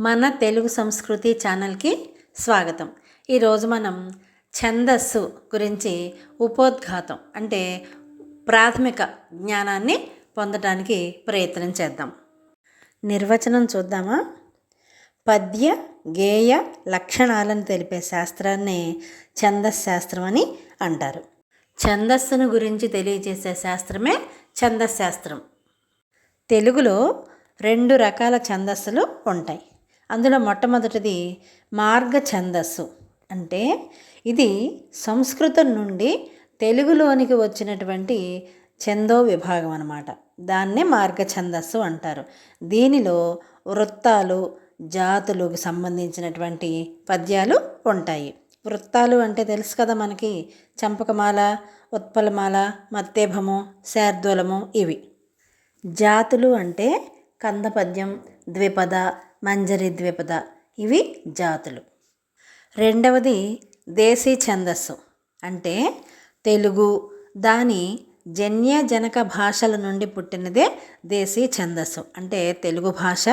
మన తెలుగు సంస్కృతి ఛానల్కి స్వాగతం. ఈరోజు మనం ఛందస్సు గురించి ఉపోద్ఘాతం అంటే ప్రాథమిక జ్ఞానాన్ని పొందడానికి ప్రయత్నం చేద్దాం. నిర్వచనం చూద్దామా? పద్య గేయ లక్షణాలను తెలిపే శాస్త్రాన్ని ఛందస్ శాస్త్రం అని అంటారు. ఛందస్సును గురించి తెలియజేసే శాస్త్రమే ఛందస్ శాస్త్రం తెలుగులో రెండు రకాల ఛందస్సులు ఉంటాయి. అందులో మొట్టమొదటిది మార్గ ఛందస్సు అంటే ఇది సంస్కృతం నుండి తెలుగులోనికి వచ్చినటువంటి ఛందో విభాగం అన్నమాట. దాన్నే మార్గ ఛందస్సు అంటారు. దీనిలో వృత్తాలు జాతులకు సంబంధించినటువంటి పద్యాలు ఉంటాయి. వృత్తాలు అంటే తెలుసు కదా మనకి. చంపకమాల ఉత్పలమాల మత్తేభము శార్దూలము ఇవి. జాతులు అంటే కందపద్యం ద్విపద మంజరి ద్విపద ఇవి జాతులు. రెండవది దేశీ ఛందస్సు. అంటే తెలుగు దాని జన్యజనక భాషల నుండి పుట్టినదే దేశీ ఛందస్సు. అంటే తెలుగు భాష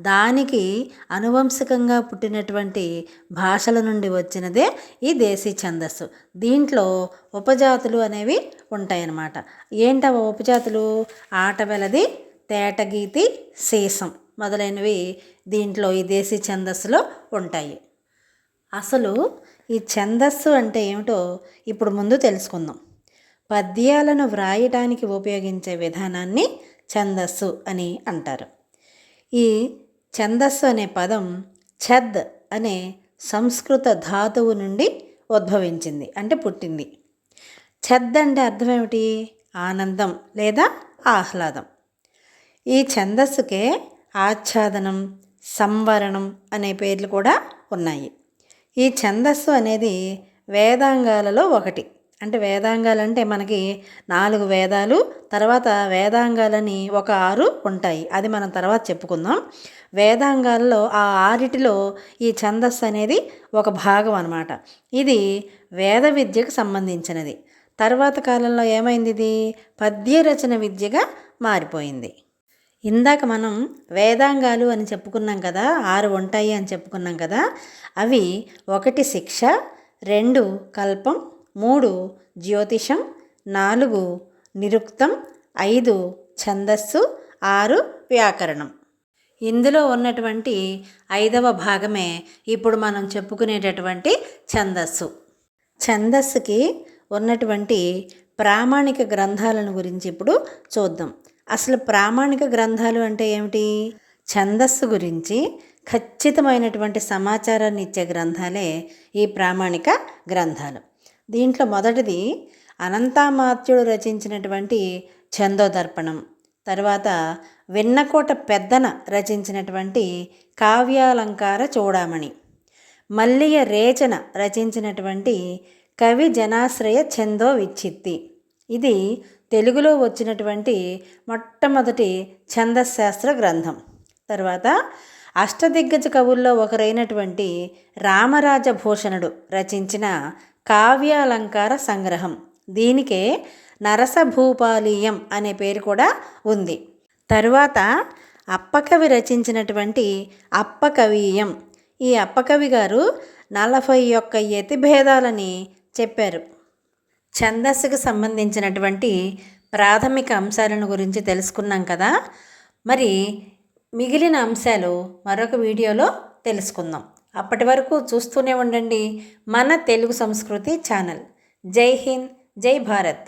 దానికి అనువంశికంగా పుట్టినటువంటి భాషల నుండి వచ్చినదే ఈ దేశీ ఛందస్సు. దీంట్లో ఉపజాతులు అనేవి ఉంటాయన్నమాట. ఏంటవ ఉపజాతులు? ఆటవెలది తేటగీతి సీసం మొదలైనవి దీంట్లో ఈ దేశీ ఛందస్సులో ఉంటాయి. అసలు ఈ ఛందస్సు అంటే ఏమిటో ఇప్పుడు ముందు తెలుసుకుందాం. పద్యాలను వ్రాయటానికి ఉపయోగించే విధానాన్ని ఛందస్సు అని అంటారు. ఈ ఛందస్సు అనే పదం ఛద్ అనే సంస్కృత ధాతువు నుండి ఉద్భవించింది అంటే పుట్టింది. ఛద్ అంటే అర్థం ఏమిటి? ఆనందం లేదా ఆహ్లాదం. ఈ ఛందస్సుకే ఆచ్ఛాదనం సంవరణం అనే పేర్లు కూడా ఉన్నాయి. ఈ ఛందస్సు అనేది వేదాంగాలలో ఒకటి. అంటే వేదాంగాలు అంటే మనకి నాలుగు వేదాలు తర్వాత వేదాంగాలని ఒక ఆరు ఉంటాయి. అది మనం తర్వాత చెప్పుకుందాం. వేదాంగాల్లో ఆ ఆరిటిలో ఈ ఛందస్సు అనేది ఒక భాగం అనమాట ఇది వేద విద్యకు సంబంధించినది. తర్వాత కాలంలో ఏమైంది ఇది? పద్యరచన విద్యగా మారిపోయింది. ఇందాక మనం వేదాంగాలు అని చెప్పుకున్నాం కదా ఆరు ఉంటాయి అని చెప్పుకున్నాం కదా అవి ఒకటి శిక్ష రెండు కల్పం మూడు జ్యోతిషం నాలుగు నిరుక్తం ఐదు ఛందస్సు ఆరు వ్యాకరణం. ఇందులో ఉన్నటువంటి ఐదవ భాగమే ఇప్పుడు మనం చెప్పుకునేటటువంటి ఛందస్సు. ఛందస్సుకి ఉన్నటువంటి ప్రామాణిక గ్రంథాలను గురించి ఇప్పుడు చూద్దాం. అసలు ప్రామాణిక గ్రంథాలు అంటే ఏమిటి? ఛందస్సు గురించి ఖచ్చితమైనటువంటి సమాచారాన్ని ఇచ్చే గ్రంథాలే ఈ ప్రామాణిక గ్రంథాలు. దీంట్లో మొదటిది అనంతామాత్యుడు రచించినటువంటి ఛందోదర్పణం తర్వాత వెన్నకోట పెద్దన రచించినటువంటి కావ్యాలంకార చూడామణి మల్లియ రేచన రచించినటువంటి కవి జనాశ్రయ ఛందో విచ్చిత్తి ఇది తెలుగులో వచ్చినటువంటి మొట్టమొదటి ఛందశాస్త్ర గ్రంథం. తర్వాత అష్టదిగ్గజ కవుల్లో ఒకరైనటువంటి రామరాజభూషణుడు రచించిన కావ్యాలంకార సంగ్రహం. దీనికే నరసభూపాలీయం అనే పేరు కూడా ఉంది. తరువాత అప్పకవి రచించినటువంటి అప్పకవీయం. ఈ అప్పకవి గారు నలభై ఒక్క యతిభేదాలని చెప్పారు. ఛందస్సుకు సంబంధించినటువంటి ప్రాథమిక అంశాలను గురించి తెలుసుకున్నాం కదా. మరి మిగిలిన అంశాలు మరొక వీడియోలో తెలుసుకుందాం. అప్పటి వరకు చూస్తూనే ఉండండి మన తెలుగు సంస్కృతి ఛానల్. జై హింద్ జై భారత్.